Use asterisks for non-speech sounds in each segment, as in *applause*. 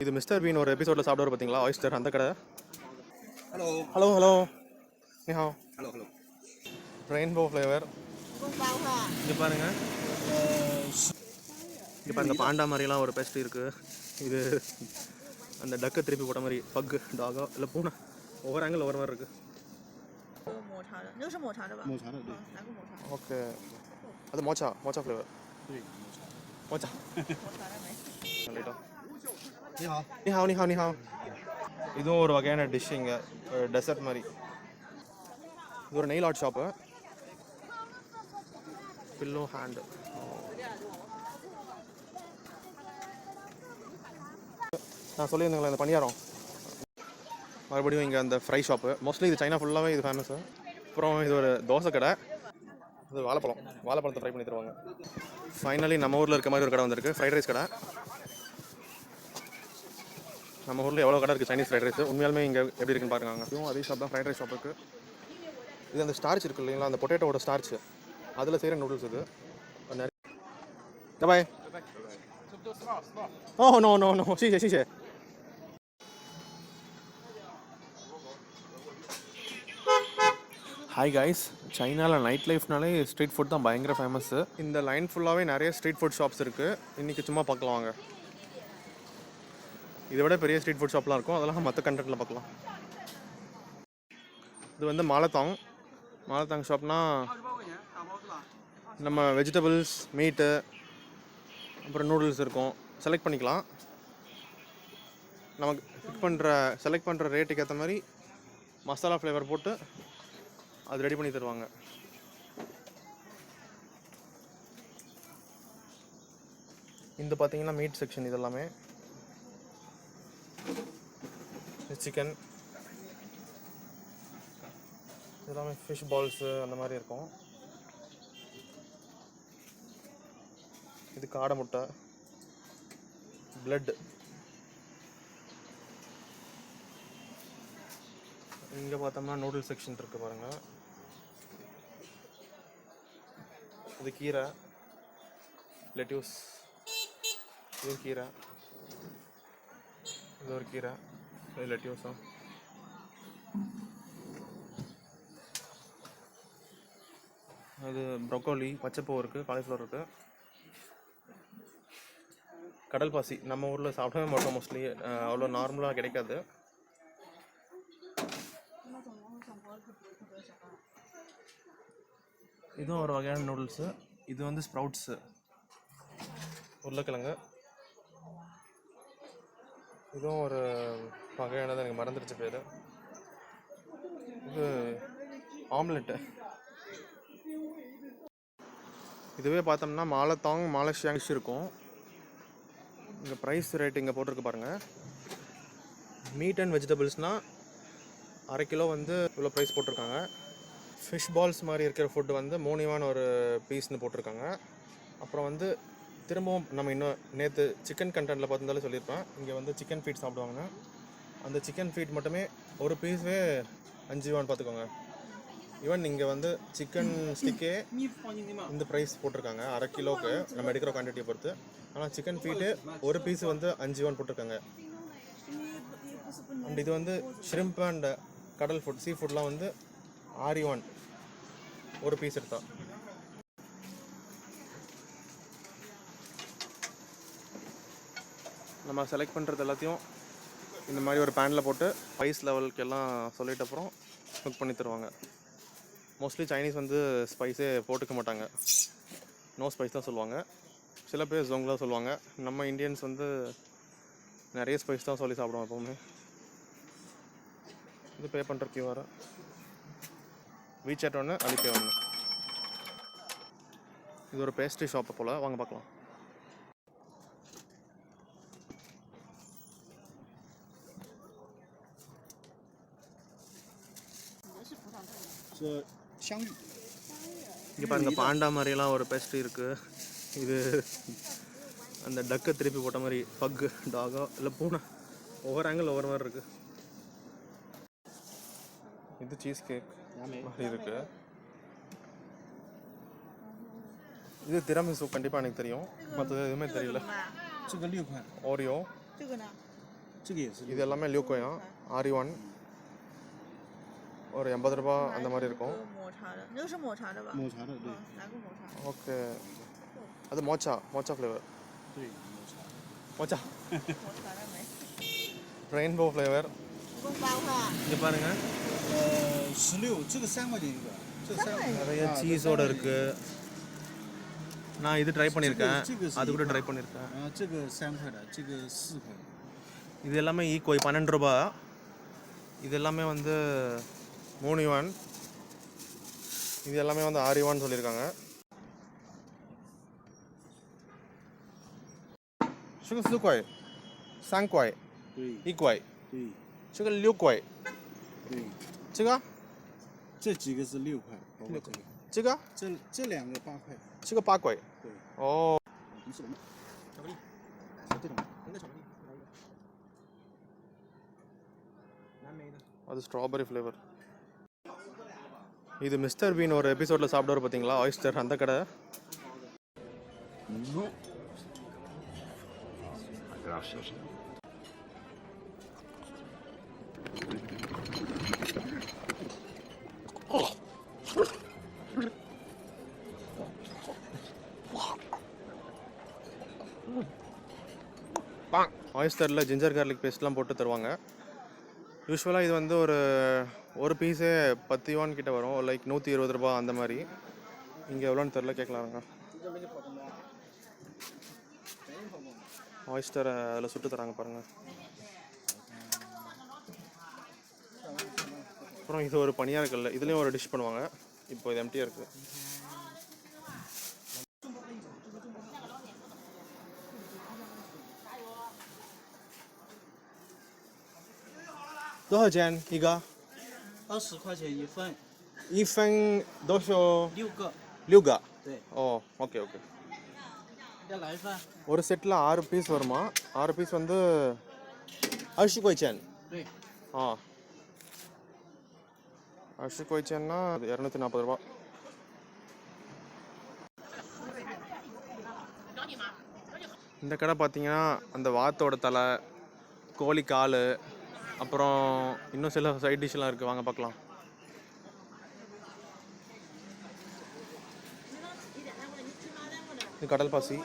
இது mister Bean ஒரு எபிசோடில் சாப்பிடுவார் பார்த்தீங்களா ஆயிஸ்டர் அந்த கடை. ஹலோ ஹலோ ஹலோ நிஹா ஹலோ ஹலோ ரெயின்போ ஃப்ளேவர் இது பாருங்க. இது பாருங்க பாண்டா மாதிரிலாம் ஒரு பெஸ்ட் இருக்குது இது அந்த டக்கு திருப்பி போட்ட மாதிரி பக்கு டாகோ இல்லை பூனை. ஒவ்வொரு ஆங்கிள் ஒவ்வொரு மாதிரி இருக்குது ஓகே. அது மோச்சா? Mocha flavour Morcha. சொல்லிட்டோம் *laughs* நீ ஹாவ் நீ ஹாவ் நீ ஹாவ் இதுவும் ஒரு வகையான டிஷ் இங்கே டெசர்ட் மாதிரி. இது ஒரு nail art shop pillow hand நான் சொல்லியிருந்தேங்களே இந்த பணியாரம். மறுபடியும் இங்கே அந்த ஃப்ரை ஷாப்பு மோஸ்ட்லி இது சைனா ஃபுல்லாகவே இது ஃபேமஸு அப்புறம் இது ஒரு தோசை கடை. இது வாழைப்பழம். வாழைப்பழத்தை ஃப்ரை பண்ணி தருவாங்க. ஃபைனலி நம்ம ஊரில் இருக்க மாதிரி ஒரு கடை வந்திருக்கு. ஃப்ரைட் ரைஸ் கடை. நம்ம ஊரில் எவ்வளோ கடை இருக்குது சைனீஸ் ஃப்ரைட் ரைஸ் உண்மையாலுமே இங்கே எப்படி இருக்குன்னு பாருங்க இதுவும் அதே ஷாப் தான் ஃப்ரைட் ரைஸ் ஷாப் இருக்குது இது அந்த ஸ்டார்ச் இருக்கு இல்லைங்களா? அந்த பொட்டேட்டோட ஸ்டார்ச் அதில் செய்கிற நூடுல்ஸ் இது. நிறைய பாய் ஓ நோ நோ நோ சீசே சீசே ஹாய் கைஸ் சைனாவில் நைட் லைஃப்னாலே ஸ்ட்ரீட் ஃபுட் தான் பயங்கர ஃபேமஸ்ஸு இந்த லைன் ஃபுல்லாகவே நிறைய ஸ்ட்ரீட் ஃபுட் ஷாப்ஸ் இருக்குது இன்றைக்கி சும்மா பார்க்கலாம் வாங்க. இதை விட பெரிய ஸ்ட்ரீட் ஃபுட் ஷாப்லாம் இருக்கும். அதெல்லாம் மற்ற கண்டென்ட்டில் பார்க்கலாம். இது வந்து மாலத்தாங். மாலத்தாங் ஷாப்னா நம்ம வெஜிடபிள்ஸ் மீட்டு அப்புறம் நூடுல்ஸ் இருக்கும். செலக்ட் பண்ணிக்கலாம். நமக்கு பிக் பண்ணுற செலக்ட் பண்ணுற ரேட்டுக்கு ஏற்ற மாதிரி மசாலா ஃப்ளேவர் போட்டு அது ரெடி பண்ணி தருவாங்க. இந்த பார்த்தீங்கன்னா மீட் செக்ஷன் இதெல்லாமே. சிக்கன் இதெல்லாமே ஃபிஷ் பால்ஸு அந்த மாதிரி இருக்கும். இது காடை முட்டை. பிளட் இங்கே பார்த்தோம்னா நூடுல்ஸ் செக்ஷன் இருக்கு பாருங்கள் இது கீரை. லெட்யூஸ் இது கீரை. இது ஒரு கீரை. இது லெட்யூஸும் அது ப்ரொக்கோலி பச்சைப்பூ இருக்குது காலிஃப்ளவர் இருக்குது கடல் பாசி நம்ம ஊரில் சாப்பிடவே மாட்டோம் மோஸ்ட்லி அவ்வளோ நார்மலாக கிடைக்காது. இதுவும் ஒரு வகையான நூடுல்ஸு இது வந்து ஸ்ப்ரவுட்ஸு உருளைக்கிழங்கு. இதுவும் ஒரு வகையானது எனக்கு மறந்துடுச்சு பேர். இது ஆம்லெட்டு. இதுவே பார்த்தோம்னா மாலத்தாங் மாலஷியாங்ஸ் இருக்கும். இங்கே ப்ரைஸ் ரேட் இங்கே போட்டிருக்கு பாருங்கள் மீட் அண்ட் வெஜிடபிள்ஸ்னால் அரை கிலோ வந்து இவ்வளோ ப்ரைஸ் போட்டிருக்காங்க. ஃபிஷ் பால்ஸ் மாதிரி இருக்கிற ஃபுட்டு வந்து மூணிவான ஒரு பீஸ்னு போட்டிருக்காங்க. அப்புறம் வந்து திரும்பவும் நம்ம இன்னும் நேற்று சிக்கன் கண்டென்ட்டில் பார்த்துருந்தாலும் சொல்லியிருப்பேன். இங்கே வந்து சிக்கன் ஃபீட் சாப்பிடுவாங்க அந்த சிக்கன் ஃபீட் மட்டுமே ஒரு பீஸே அஞ்சு ரூபான்னு பார்த்துக்கோங்க. ஈவன் இங்கே வந்து சிக்கன் ஸ்டிக்கே இந்த ப்ரைஸ் போட்டிருக்காங்க. அரை கிலோவுக்கு நம்ம எடுக்கிற குவான்டிட்டியை பொறுத்து. ஆனால் சிக்கன் ஃபீட்டு ஒரு பீஸ் வந்து அஞ்சு யுவான் போட்டிருக்காங்க. அண்ட் இது வந்து ஷ்ரிம்ப் அண்ட் கடல் ஃபுட் சீ ஃபுட்லாம் வந்து ஆரி ஒன் ஒரு பீஸ் எடுத்தா. நம்ம செலக்ட் பண்ணுறது எல்லாத்தையும் இந்த மாதிரி ஒரு பேனில் போட்டு ஸ்பைஸ் லெவலுக்கு எல்லாம் சொல்லிட்ட அப்புறம் குக் பண்ணி தருவாங்க. மோஸ்ட்லி சைனீஸ் வந்து ஸ்பைஸே போட்டுக்க மாட்டாங்க. நோ ஸ்பைஸ் தான் சொல்லுவாங்க. சில பேர் ஜோங் தான் சொல்லுவாங்க. நம்ம இந்தியன்ஸ் வந்து நிறைய ஸ்பைஸ் தான் சொல்லி சாப்பிடுவோம் எப்போவுமே. இது பே பண்ணுற கியூஆர் வீசாட் ஒன்று அலிபே ஒன்று இது ஒரு பேஸ்ட்ரி ஷாப்பை போல். வாங்க பார்க்கலாம். ஸோ ஷங் இங்கே பாருங்கள் பாண்டா மாதிரியெல்லாம் ஒரு பெஸ்ட் இருக்குது இது அந்த டக்கை திருப்பி போட்ட மாதிரி பக்கு டாகோ இல்லை பூனை ஒவ்வொரு ஆங்கிள் ஒவ்வொரு மாதிரி இருக்குது இது சீஸ் கேக் மாதிரி இருக்கு. இது திராமிசு கண்டிப்பாக எனக்கு தெரியும். மற்றது எதுவுமே தெரியல. ஓரியோ இது எல்லாமே லியூகோயா ஆரி ஒன் ஒரு எண்பது ரூபா அந்த மாதிரி இருக்கும் 抹茶的，那个是抹茶的吧？抹茶的，对嗯，哪个抹茶？ ஓகே அது mocha mocha flavour 对，抹茶。 mocha 抹茶的没。 rainbow flavour 一共八块。 இங்கே பாருங்க 呃，十六，这个三块钱一个，这个三块钱。 நிறைய 啊 சீஸோட இருக்கு நான் இது ட்ரை பண்ணியிருக்கேன்这个是 அது கூட 一 ட்ரை 块 பண்ணியிருக்கேன் 啊，这个三块的，这个四块。 இது எல்லாமே ஈக்குவல் பன்னெண்டு ரூபா இது எல்லாமே வந்து மூணு யுவான் இது எல்லாமே வந்து ஆறு யுவான் சொல்லியிருக்காங்க 这个四块三块对一块对这个六块对，这个这几个是六块，包括六这个，这个这这两个八块。这个八块对，哦你是什么？巧克力，这种。应该巧克力。 அது ஸ்ட்ராபெரி ஃப்ளேவர் இது மிஸ்டர் பீன் ஒரு எபிசோடில் சாப்பிடுவார் பார்த்தீங்களா ஆயிஸ்டர் அந்த கடை. ஆயிஸ்டரில் ஜிஞ்சர் கார்லிக் பேஸ்ட்லாம் போட்டு தருவாங்க. யூஸ்வலாக இது வந்து ஒரு ஒரு பீஸே பத்து யுவான் கிட்ட வரும். லைக் நூற்றி இருபது ரூபா அந்த மாதிரி. இங்கே எவ்வளோன்னு தெரில கேட்கலாங்க ஆயிஸ்டரை அதில் சுட்டு தராங்க பாருங்கள் அப்புறம் இது ஒரு பனியாக இருக்குல்ல இதுலேயும் ஒரு டிஷ் பண்ணுவாங்க. இப்போ இது எம்டியாக இருக்குது 多少钱一个？二十块钱一份，一份多少？六个。六个。对，哦ஓகே ஓகே要来一份。 ஒரு செட்டில் ஆறு பீஸ் வருமா ஆறு பீஸ் வந்து அரிசி கோய்ச்சேன் 对， ஆ அரிசி கோய்ச்சேன்னா அது இரநூத்தி நாற்பது ரூபா இந்த கடை பார்த்தீங்கன்னா அந்த வாத்தோட தலை கோழி கால் அப்புறம் இன்னும் சில சைட் டிஷ்லாம் இருக்குது வாங்க பார்க்கலாம். இது கடல் பாசி.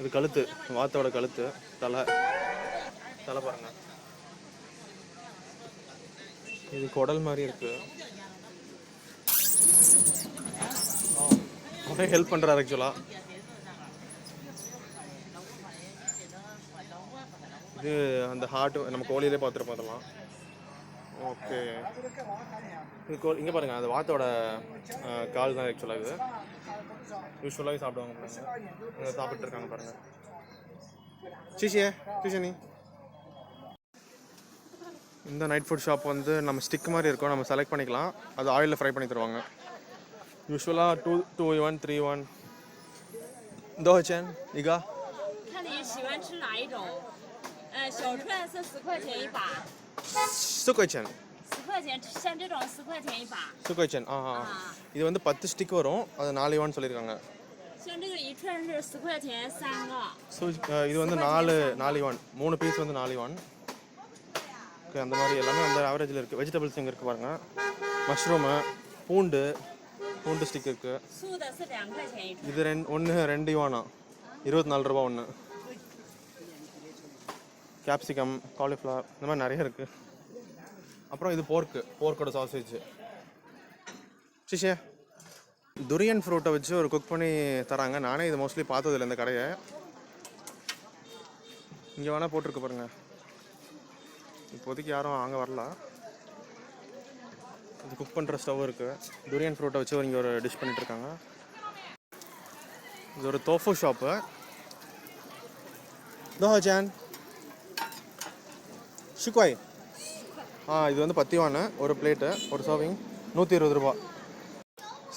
இது கழுத்து வாத்தோட கழுத்து தலை. தலை பாருங்க. இது குடல் மாதிரி இருக்கு. ஹெல்ப் பண்ணுறாரு ஆக்சுவலாக இது அந்த ஹார்ட் நம்ம கோழியிலே பார்த்துருப்போம் அதெல்லாம். ஓகே இது கோ இங்கே பாருங்கள் அந்த வாத்தோட கால் தான் ஆக்சுவலாக இது. யூஸ்வலாகவே சாப்பிடுவாங்க பாருங்க. இங்கே சாப்பிட்டு இருக்காங்க பாருங்க. சிஷியே நீ. இந்த நைட் ஃபுட் ஷாப் வந்து நம்ம ஸ்டிக் மாதிரி இருக்கும். நம்ம செலக்ட் பண்ணிக்கலாம். அது ஆயிலில் ஃப்ரை பண்ணி தருவாங்க. யூஸ்வலாக two two one three one தோச்சன் இகா. 呃，小串是十块钱一把，四块钱，十块钱，像这种十块钱一把。四块钱啊啊啊！啊，இது வந்து பத்து ஸ்டிக் வரும் அது நாலு யுவான் சொல்லியிருக்காங்க像这个一串是十块钱三个。 ஸோ இது வந்து நாலு நாலு யுவான் மூணு பீஸ் வந்து நாலு யுவான் ஓகே அந்த மாதிரி எல்லாமே அந்த ஆவரேஜில் இருக்குது வெஜிடபிள்ஸ் இங்கே இருக்குது பாருங்கள் மஷ்ரூமு பூண்டு பூண்டு ஸ்டிக் இருக்குது 素的是两块钱一串。 இது ரெண்டு ஒன்று ரெண்டு யுவானா இருபத்தி நாலு ரூபா ஒன்று கேப்சிகம் காலிஃப்ளவர் இந்த மாதிரி நிறைய இருக்குது அப்புறம் இது போர்க்கு போர்க்கோட சாசேஜ் சிஷே துரியன் ஃப்ரூட்டை வச்சு ஒரு குக் பண்ணி தராங்க. நானே இது மோஸ்ட்லி பார்த்ததில்ல இந்த கடையை. இங்கே வேணால் போட்டிருக்கு பாருங்க. இப்போதைக்கு யாரும் அங்கே வரல. இது குக் பண்ணுற ஸ்டவ் இருக்குது துரியன் ஃப்ரூட்டை வச்சு இங்கே ஒரு டிஷ் பண்ணிட்டு இருக்காங்க. இது ஒரு தோஃபு ஷாப்பு தோஹாஜான் ஷிக்வாய். ஆ இது வந்து பத்திவான ஒரு பிளேட்டு ஒரு சர்விங் நூற்றி இருபது ரூபா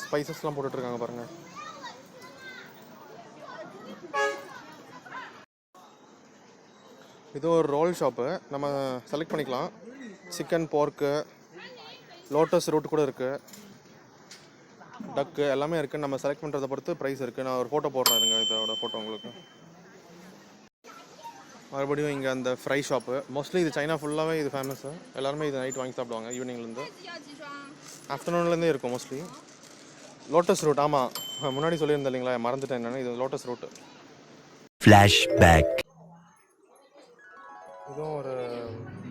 ஸ்பைசஸ்லாம் போட்டுட்ருக்காங்க பாருங்கள் இது ஒரு ரோல் ஷாப்பு நம்ம செலக்ட் பண்ணிக்கலாம். சிக்கன் போர்க்கு லோட்டஸ் ரூட் கூட இருக்குது டக்கு எல்லாமே இருக்குது நம்ம செலக்ட் பண்ணுறதை பொறுத்து ப்ரைஸ் இருக்குது நான் ஒரு ஃபோட்டோ போடுறேன் இதோட ஃபோட்டோ உங்களுக்கு. மறுபடியும் இங்கே அந்த ஃப்ரை ஷாப்பு மோஸ்ட்லி இது சைனா ஃபுல்லாகவே இது ஃபேமஸ் எல்லாருமே இது நைட் வாங்கி சாப்பிடுவாங்க ஈவினிங்லேருந்து ஆஃப்டர்நூன்லேருந்தே இருக்கும் மோஸ்ட்லி லோட்டஸ் ரூட் ஆமாம் முன்னாடி சொல்லியிருந்தேன் இல்லைங்களா மறந்துட்டேன் என்னன்னு. இது லோட்டஸ் ரூட் Flashback. இதுவும் ஒரு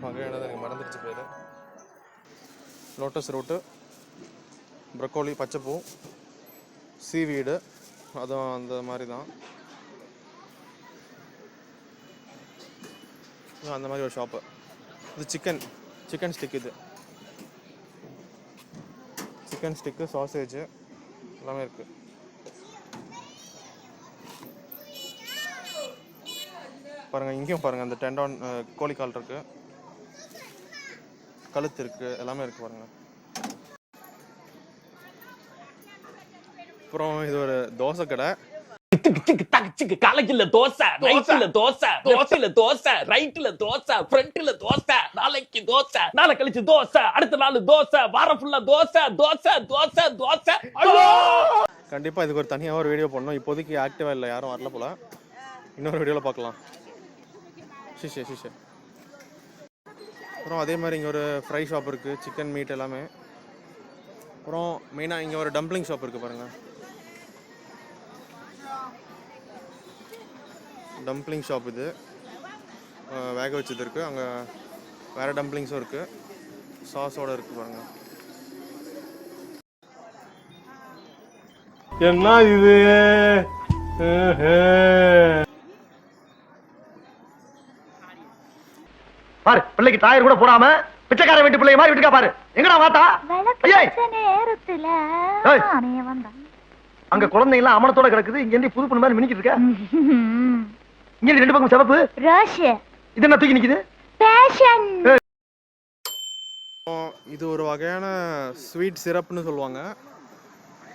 வகையானது எனக்கு மறந்துடுச்சு பேர். லோட்டஸ் ரூட்டு ப்ரக்கோலி பச்சைப்பூ சீவீடு அதுவும் அந்த மாதிரி தான். அந்த மாதிரி ஒரு ஷாப்பு இது சிக்கன் சிக்கன் ஸ்டிக் இது. சிக்கன் ஸ்டிக்கு சாசேஜ் எல்லாமே இருக்குது பாருங்கள் இங்கேயும் பாருங்கள் அந்த டெண்டான் கோழிக்கால் இருக்கு. கழுத்து இருக்கு எல்லாமே இருக்கு பாருங்க. அப்புறம் இது ஒரு தோசை கடை. சிக்கு சிக்கு தக்கு சிக்கு காலேஜ்ல தோசை நைட்ல தோசை லெஃப்ட்ல தோசை ரைட்ல தோசை ஃப்ரண்ட்ல தோசை நாளைக்கு தோசை நாளை கழிச்சு தோசை அடுத்த நாள் தோசை வாரம் ஃபுல்லா தோசை தோசை தோசை தோசை. ஐயோ! கண்டிப்பாக இதுக்கு ஒரு தனியாக ஒரு வீடியோ பண்ணணும் இப்போதைக்கு ஆக்டிவாக இல்லை யாரும் வரல போல. இன்னொரு வீடியோவில் பார்க்கலாம். ஷிஷே ஷிஷே அப்புறம் அதே மாதிரி இங்கே ஒரு ஃப்ரை ஷாப் இருக்குது சிக்கன் மீட் எல்லாமே. அப்புறம் மெயினாக இங்கே ஒரு டம்ப்ளிங் ஷாப் இருக்குது பாருங்கள் டம்ப்ளிங் ஷாப் இது. வேக வச்சது இருக்குது அங்கே வேறு டம்ப்ளிங்ஸும் இருக்குது சாஸோட இருக்குது பாருங்கள் என்ன இது? பாரு பிள்ளைக்கு டயர் கூட போடாம பிச்சைக்கார வீட்டு பிள்ளை மாதிரி விட்டுக்கா பாரு. எங்கடா வாத்தா! நேரத்துல அங்க குழந்தைங்க எல்லாம் அமனத்தோட கிடக்குது. இங்க இருந்து புது பொண்ணு மாதிரி மினிக்கிட்டு இருக்க. இங்க ரெண்டு பக்கம் சிவப்பு. ரஷ் இது என்ன தூக்கி நிக்குது? பேஷன் இது ஒரு வகையான ஸ்வீட் சிரப்னு சொல்லுவாங்க.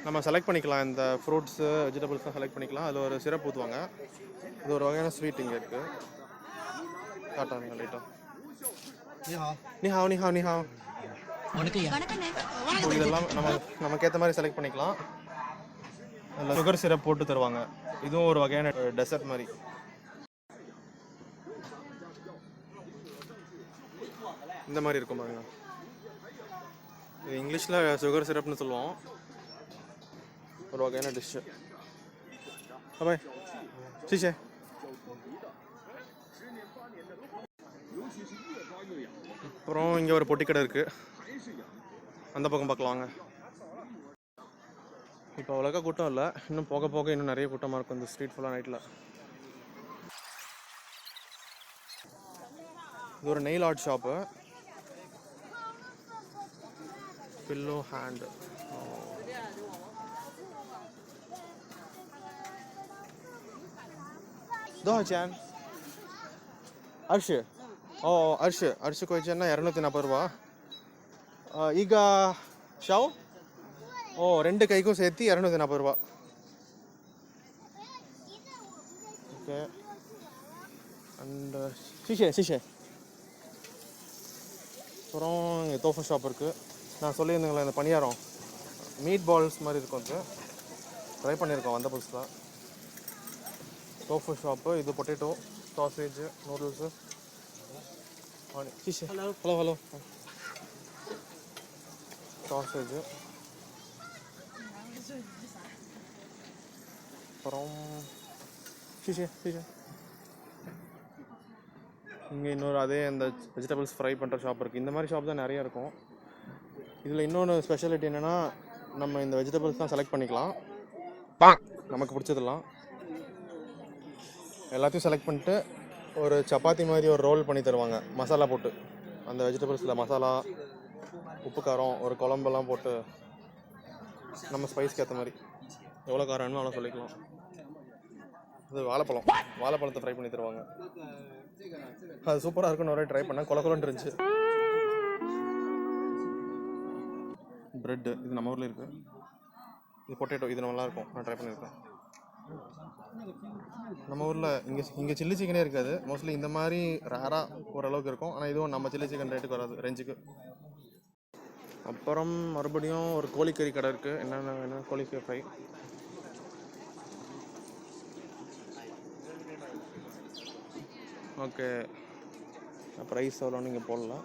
நம்ம செலக்ட் பண்ணிக்கலாம். இந்த ஃப்ரூட்ஸு வெஜிடபிள்ஸ்லாம் செலக்ட் பண்ணிக்கலாம். அதில் ஒரு சிரப் ஊற்றுவாங்க இது ஒரு வகையான ஸ்வீட் இங்கே இருக்குது காட்டாங்க லைட்டாக 你好，நீ ஹாவ் நீ ஹாவ் நீ ஹாவ் இப்போ இதெல்லாம் நம்ம நமக்கு ஏற்ற மாதிரி செலக்ட் பண்ணிக்கலாம். அதில் சுகர் சிரப் போட்டு தருவாங்க. இதுவும் ஒரு வகையான டெசர்ட் மாதிரி. இந்த மாதிரி இருக்கும் பாருங்க. இது இங்கிலீஷில் சுகர் சிரப்னு சொல்லுவோம். ஒரு வகையான டிஷ்ஷு பாய் சீஷே அப்புறம் இங்கே ஒரு பொட்டி கடை இருக்குது அந்த பக்கம் பார்க்கலாம் வாங்க. இப்போ அவ்வளோக்கா கூட்டம் இல்லை. இன்னும் போக போக இன்னும் நிறைய கூட்டமாக இருக்கும் இந்த ஸ்ட்ரீட் ஃபுல்லாக நைட்டில் இது ஒரு nail art shop pillow hand दो हज़ार ಅರ್ಶ್ ಓ ಅರ್ಶ್ ಅರ್ಶ್ ಕೊಯ್ಜನ್ನ இரநூத்தி நாற்பது ரூபா. Uh, ಈಗ ஷவ் ஓ oh, ரெண்டு கைக்கும் சேர்த்து இரநூத்தி நாற்பது ரூபா ஓகே அண்ட் சிஷே சிஷே அப்புறம் இங்கே தோஃபா ஷாப் இருக்குது நான் சொல்லியிருந்தேங்களே இந்த பணியாரம். மீட் பால்ஸ் மாதிரி இருக்கும் அது. ட்ரை பண்ணியிருக்கோம் வந்த புதுசில் டோஃபு ஷாப்பு இது potato sausage noodles hello hello hello sausage அப்புறம் ஷிஷே ஷிஷே இங்கே இன்னொரு அதே அந்த வெஜிடபிள்ஸ் ஃப்ரை பண்ணுற ஷாப் இருக்குது இந்த மாதிரி ஷாப் தான் நிறைய இருக்கும். இதில் இன்னொன்று ஸ்பெஷாலிட்டி என்னென்னா நம்ம இந்த வெஜிடபிள்ஸ் தான் செலக்ட் பண்ணிக்கலாம். நமக்கு பிடிச்சதெல்லாம். எல்லாத்தையும் செலக்ட் பண்ணிட்டு ஒரு சப்பாத்தி மாதிரி ஒரு ரோல் பண்ணி தருவாங்க. மசாலா போட்டு. அந்த வெஜிடபிள்ஸில் மசாலா உப்பு காரம் ஒரு குழம்பெல்லாம் போட்டு நம்ம ஸ்பைஸ்க்கு ஏற்ற மாதிரி. எவ்வளோ காரம் வேணுமோ அவ்வளோ சொல்லிக்கலாம். இது வாழைப்பழம். வாழைப்பழத்தை ஃப்ரை பண்ணி தருவாங்க. அது சூப்பராக இருக்குன்னு ஒரே ட்ரை பண்ணேன். கொல கொலன்னு இருந்துச்சு. ப்ரெட்டு இது நம்ம ஊரில் இருக்குது இது பொட்டேட்டோ இது நல்லாயிருக்கும் நான் ட்ரை பண்ணியிருக்கேன் நம்ம ஊரில் இங்கே இங்கே சில்லி சிக்கனே இருக்காது. மோஸ்ட்லி இந்த மாதிரி ரேராக ஓரளவுக்கு இருக்கும். ஆனால் இதுவும் நம்ம சில்லி சிக்கன் ரேட்டுக்கு வராது ரேஞ்சுக்கு அப்புறம் மறுபடியும் ஒரு கோழிக்கறி கடை இருக்குது என்னென்ன வேணும்? கோழிக்கறி ஃப்ரை ஓகே ப்ரைஸ் எவ்வளோன்னு நீங்கள் போடலாம்.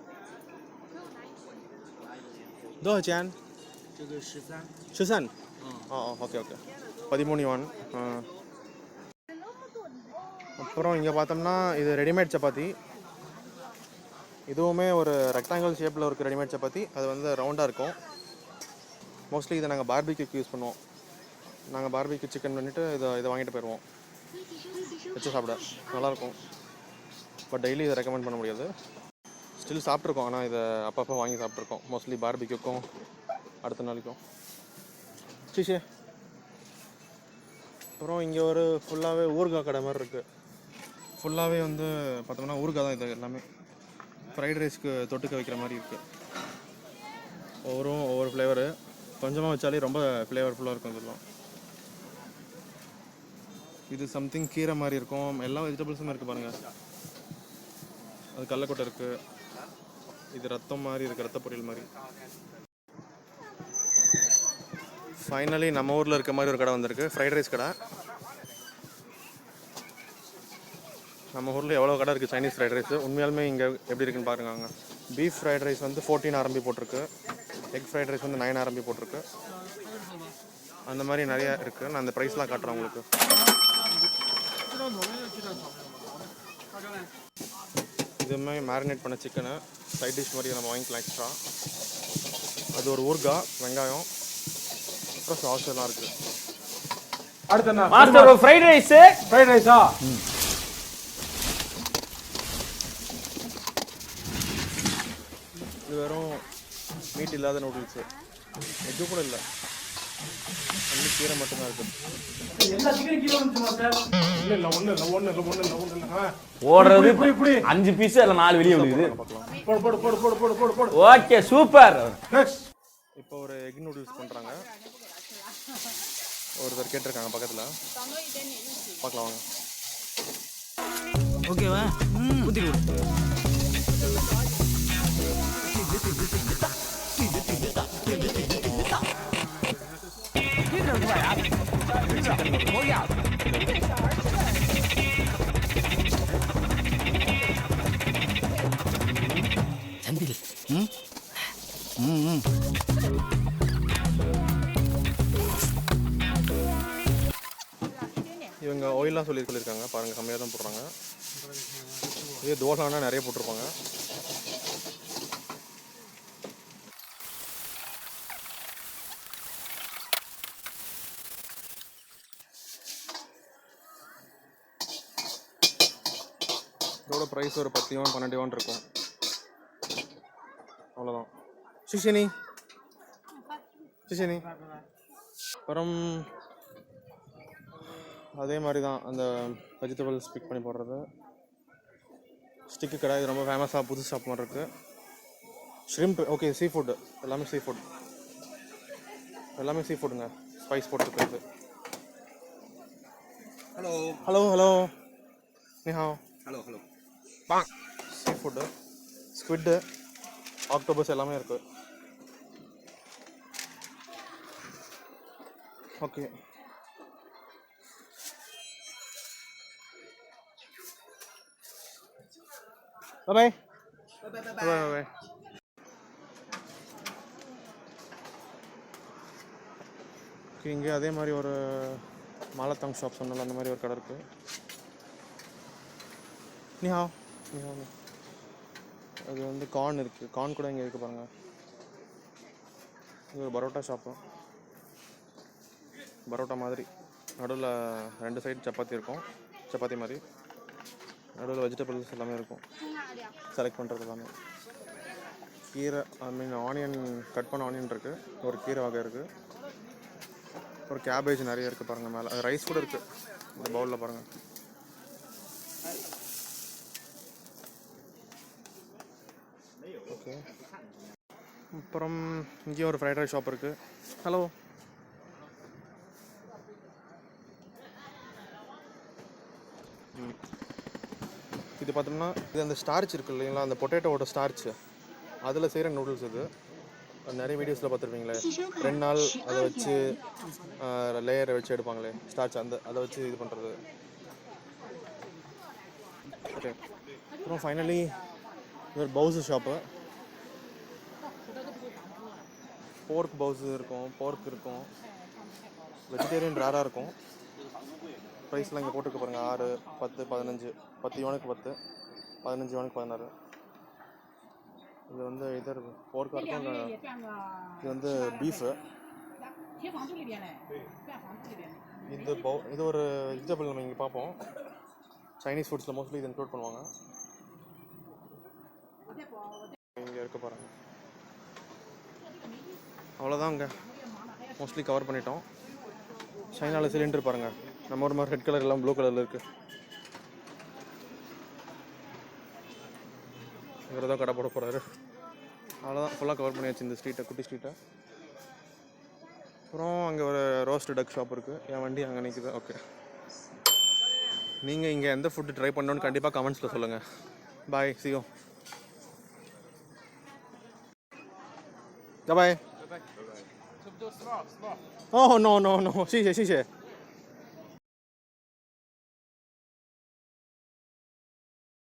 தோ சேன் 这个十三， ஷிசான் ஆ ஓகே ஓகே பதிமூணு ஒன் அப்புறம் இங்கே பார்த்தோம்னா இது ரெடிமேட் சப்பாத்தி இதுவுமே ஒரு ரெக்டாங்கிள் ஷேப்பில் இருக்க ரெடிமேட் சப்பாத்தி அது வந்து ரவுண்டாக இருக்கும் மோஸ்ட்லி இதை நாங்கள் பார்பிக்யூக்கு யூஸ் பண்ணுவோம் நாங்கள் பார்பிக்யூ சிக்கன் பண்ணிவிட்டு இதை இதை வாங்கிட்டு போயிடுவோம் வச்சு சாப்பிட நல்லாயிருக்கும் பட் டெய்லி இதை ரெக்கமெண்ட் பண்ண முடியாது ஸ்டில் சாப்பிட்ருக்கோம் ஆனால் இதை அப்பப்போ வாங்கி சாப்பிட்ருக்கோம் மோஸ்ட்லி பார்பிக்யூக்கும் அடுத்த நாளைக்கும் சிஷே. அப்புறம் இங்கே ஒரு ஃபுல்லாகவே ஊறுகாய் கடை மாதிரி இருக்குது ஃபுல்லாகவே வந்து பார்த்தோம்னா ஊறுகாய் தான் இது எல்லாமே. ஃப்ரைட் ரைஸ்க்கு தொட்டுக்க வைக்கிற மாதிரி இருக்குது ஒவ்வொரும் ஒவ்வொரு ஃப்ளேவரு கொஞ்சமாக வச்சாலே ரொம்ப ஃப்ளேவர்ஃபுல்லாக இருக்கும் இதெல்லாம் இது சம்திங் கீரை மாதிரி இருக்கும். எல்லா வெஜிடபிள்ஸுமே இருக்குது பாருங்கள் அது கடலக்கொட்டை இருக்குது இது ரத்தம் மாதிரி இருக்குது ரத்த பொரியல் மாதிரி. ஃபைனலி நம்ம ஊரில் இருக்க மாதிரி ஒரு கடை வந்திருக்கு. ஃப்ரைட் ரைஸ் கடை. நம்ம ஊரில் எவ்வளோ கடை இருக்குது சைனீஸ் ஃப்ரைட் ரைஸ் உண்மையாலுமே இங்கே எப்படி இருக்குன்னு பாருங்க பீஃப் ஃப்ரைட் ரைஸ் வந்து ஃபோர்டீன் ஆரம்பி போட்டிருக்கு. எக் ஃப்ரைட் ரைஸ் வந்து நைன் ஆரம்பி போட்டிருக்கு. அந்த மாதிரி நிறைய இருக்குது நான் அந்த ப்ரைஸ்லாம் காட்டுறேன் உங்களுக்கு. இதுவுமே மேரினேட் பண்ண சிக்கனு சைட் டிஷ் மாதிரி நம்ம வாங்கிக்கலாம் எக்ஸ்ட்ரா அது ஒரு ஊர்கா வெங்காயம் சாஸ் எல்லாம் இருக்குது மாஸ்டர் ஒரு ஃப்ரைட் ரைஸ் ஃப்ரைட் ரைஸா இது வெறும் மீட் இல்லாத நூடுல்ஸு எக்கு கூட இல்லை. ஒன்லி கீரை மட்டும்தான் இருக்குது எல்லா சிக்கன் கீழே வந்துச்சு மாஸ்டர் இல்ல இல்ல ஒண்ணு இல்ல ஒண்ணு இல்ல ஒண்ணு இல்ல ஒண்ணு இல்ல. ஆ. ஓடுறது இப்படி, இப்படி. அஞ்சு பீஸ் இல்ல நாலு வெளியே விழுகுது. பார்க்கலாம். போடு போடு போடு போடு போடு போடு. போடு ஓகே சூப்பர் நெக்ஸ்ட் இப்போ ஒரு எக் நூடுல்ஸ் பண்ணுறாங்க ஒருத்தர் கேட்டிருக்காங்க பக்கத்தில். பார்க்கலாம் வாங்க. இவங்க ஆயிலாக சொல்லி சொல்லியிருக்காங்க. பாருங்கள் கம்மியாக தான் போடுறாங்க. இதே தோசைனா நிறைய போட்டிருப்பாங்க. இதோட ப்ரைஸ் ஒரு பத்து யோன் பன்னெண்டு யுவான் இருக்கும். அவ்வளோதான் சிஷினி. சிஷினி. அப்புறம் அதே மாதிரி தான் அந்த வெஜிடபிள்ஸ் பிக் பண்ணி போடுறது. ஸ்டிக்கு கடை இது ரொம்ப ஃபேமஸாக புது ஷாப் மாதிரி இருக்குது ஷ்ரிம்ப் ஓகே சீ ஃபுட்டு எல்லாமே சீ ஃபுட் எல்லாமே சீ ஃபுட்டுங்க ஸ்பைஸ் போட்டுருக்குறது Hello，ஹலோ ஹலோ நீஹா. Hello hello。பாங் சீ ஃபுட்டு ஸ்குவிட்டு ஆக்டோபஸ் எல்லாமே இருக்குது ஓகே பாய் இங்கே அதே மாதிரி ஒரு மாலத்தாங் ஷாப் சொன்னால அந்த மாதிரி ஒரு கடை இருக்குது நிஹா. நிஹா அது வந்து கார்ன் இருக்குது கார்ன் கூட இங்கே இருக்குது பாருங்கள் இது ஒரு பரோட்டா ஷாப்பு. பரோட்டா மாதிரி. நடுவில் ரெண்டு சைடு சப்பாத்தி இருக்கும். சப்பாத்தி மாதிரி. நடுவில் வெஜிடபிள்ஸ் எல்லாமே இருக்கும். செலக்ட் பண்ணுறது எல்லாமே. கீரை ஐ மீன் ஆனியன் கட் பண்ண ஆனியன் இருக்குது ஒரு கீரை வகை இருக்குது ஒரு கேபேஜ் நிறைய இருக்குது பாருங்கள் மேலே. அது ரைஸ் கூட இருக்குது இந்த பவுலில் பாருங்கள் ஓகே அப்புறம் இங்கேயும் ஒரு ஃப்ரைட் ரைஸ் ஷாப் இருக்குது ஹலோ இது பார்த்தோம்னா இது அந்த ஸ்டார்ச் இருக்கு இல்லைங்களா அந்த பொட்டேட்டோவோட ஸ்டார்ச் அதில் செய்கிற நூடுல்ஸ் இது. நிறைய வீடியோஸில் பார்த்துருப்பீங்களே. ரெண்டு நாள் அதை வச்சு லேயரை வச்சு எடுப்பாங்களே ஸ்டார்ச் அந்த அதை வச்சு இது பண்ணுறது ஓகே அப்புறம் ஃபைனலி ஒரு பவுசு ஷாப்பு போர்க் பவுசு இருக்கும் போர்க் இருக்கும். வெஜிடேரியன் ரேராக இருக்கும். ப்ரைஸ்லாம் இங்கே போட்டுக்க பாருங்க. ஆறு பத்து பதினஞ்சு. பத்து யுவானுக்கு பத்து பதினஞ்சு யுவானுக்கு பதினாறு. இது வந்து இதர் போர்க்காக இருக்கும் இது வந்து பீஃபு இது பவு இது ஒரு வெஜிடபிள் நம்ம இங்கே பார்ப்போம். சைனீஸ் ஃபுட்ஸில் மோஸ்ட்லி இது இன்க்ளூட் பண்ணுவாங்க. இங்கே இருக்க பாருங்க. அவ்வளோதாங்க மோஸ்ட்லி கவர் பண்ணிட்டோம். சைனாவில் சிலிண்டர் பாருங்கள் நம்ம ஒரு மாதிரி ரெட் கலர் எல்லாம் ப்ளூ கலரில் இருக்குது இவர் தான் கடை போட போகிறாரு அவ்வளோதான் ஃபுல்லாக கவர் பண்ணி வச்சு இந்த ஸ்ட்ரீட்டை குட்டி ஸ்ட்ரீட்டை அப்புறம் அங்கே ஒரு ரோஸ்ட்டு டக் ஷாப் இருக்குது என் வண்டி அங்கே நிற்குது ஓகே நீங்கள் இங்கே எந்த ஃபுட்டு ட்ரை பண்ணணும்னு கண்டிப்பாக கமெண்ட்ஸில் சொல்லுங்கள் பாய் சியோ bye oh no no no சீசே சீசே